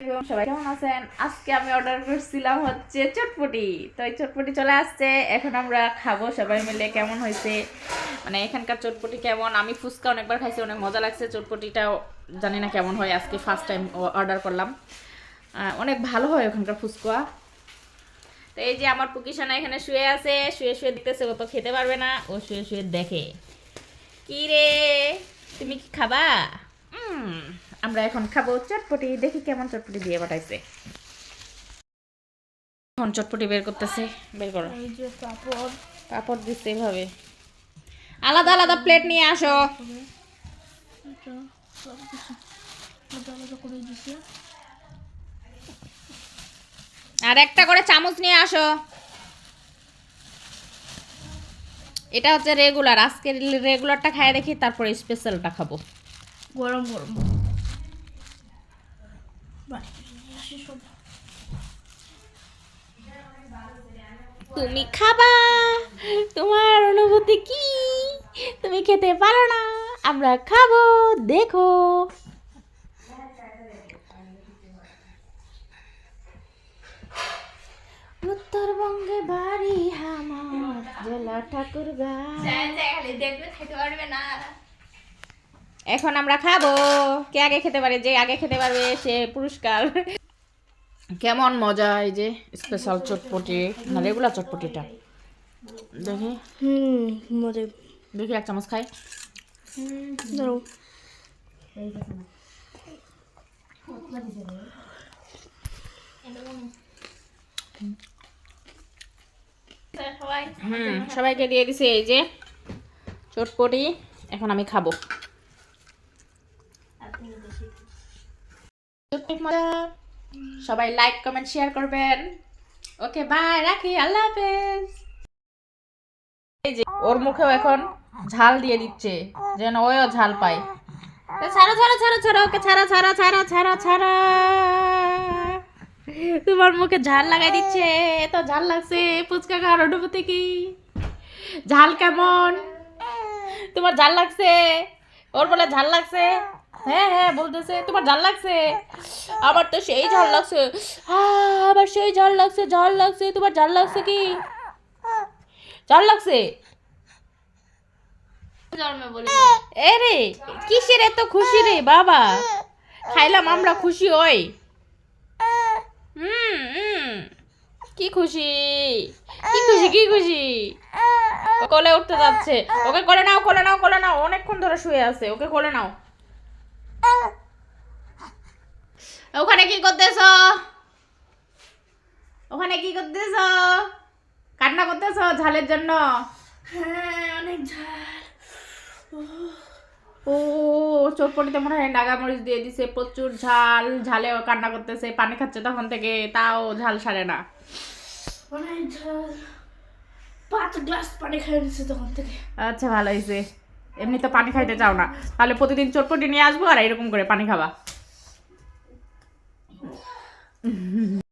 সবাই কেমন আছেন? আজকে আমি অর্ডার করছিলাম হচ্ছে চটপটি। তো এই চটপটি চলে আসছে এখন আমরা খাব সবাই মিলে কেমন হয়েছে? মানে এখানকার চটপটি কেমন? আমি ফুচকা অনেকবার খাইছি অনেক মজা লাগছে চটপটিটাও জানি না কেমন হয় আজকে ফার্স্ট টাইম অর্ডার করলাম। অনেক ভালো হয় ওখানকার ফুচকা। তো এই যে আমার পুকিসানা এখানে শুয়ে আছে শুয়ে শুয়ে দেখতেছে ও তো খেতে পারবে না ও শুয়ে শুয়ে দেখে। কি রে? তুমি কি খাবা? উম, আমরা এখন খাব চটপটি। দেখি কেমন চটপটি দিয়ে পাঠাইছে। এখন চটপটি বের করতেছে। বের করো। পাপড়। পাপড় দিচ্ছে এভাবে। আলাদা আলাদা প্লেট নিয়ে আসো। আর একটা করে চামচ নিয়ে আসো। এটা হচ্ছে রেগুলার আজকে রেগুলারটা খাই দেখি তারপরে স্পেশালটা খাব। গরম গরম। তুমি খাবা। তোমার অনুভূতি কি? তুমি খেতে পারো না। আমরা খাব, দেখো। উত্তরবঙ্গে বাড়ি আমার জেলা ঠাকুরগাঁ। এখন আমরা খাব। কে আগে খেতে পারে? যে আগে খেতে পারবে সে পুরস্কার। কেমন মজা এই যে স্পেশাল চটপটি। না রেগুলার চটপটিটা। দেখি। হুম মজা। দেখি এক চামচ খাই। ধরো হুম সবাইকে দিয়ে দিছে এই যে চটপটি। এখন আমি খাব অনেক মজা। সবাই লাইক কমেন্ট শেয়ার করবেন। ওকে বাই রাখি, আল্লাহ হাফেজ। ওর মুখেও এখন ঝাল দিয়ে দিচ্ছে, যেন ওও ঝাল পায়। ছাড়ো ছাড়ো ছাড়ো ছাড়ো, ওকে ছাড়ো ছাড়ো ছাড়ো ছাড়ো ছাড়ো। তোমার মুখে ঝাল লাগাই দিচ্ছে, এত ঝাল লাগছে, ফুচকা খাওয়ার অনুভূতি কি? ঝাল কেমন? তোমার ঝাল লাগছে? ওর বলে ঝাল লাগছে? হ্যাঁ হ্যাঁ বলতেছে তোমার ঝাল লাগছে? আমার তো সেই ঝাল লাগছে। আমার সেই ঝাল লাগছে ঝাল লাগছে তোমার ঝাল লাগছে কি? ঝাল লাগছে? এ রে কিসের এত খুশি রে বাবা? খাইলাম আমরা খুশি হই হুম হুম কি খুশি? কি খুশি কি খুশি? কোলে উঠতে যাচ্ছে। ওকে কোলে নাও কোলে নাও কোলে নাও। অনেকক্ষণ ধরে শুয়ে আছে ওকে কোলে নাও। ওখানে কি করতেছ? ওখানে কি করতেছ? কান্না করতেছ ঝালের জন্য? হ্যাঁ অনেক ঝাল। ও চটপটিতে মনে হয় নাগামরিচ দিয়ে দিছে প্রচুর ঝাল। ঝালে কান্না করতেছে পানি খাচ্ছে তখন থেকে তাও ঝাল সারে না। অনেক ঝাল। পাঁচ গ্লাস পানি খেয়ে নিচ্ছে তখন থেকে। আচ্ছা ভালো হয়েছে এমনি তো পানি খাইতে চাও না। তাহলে প্রতিদিন চটপটি নিয়ে আসব আর এরকম করে পানি খাবা। 嗯哼哼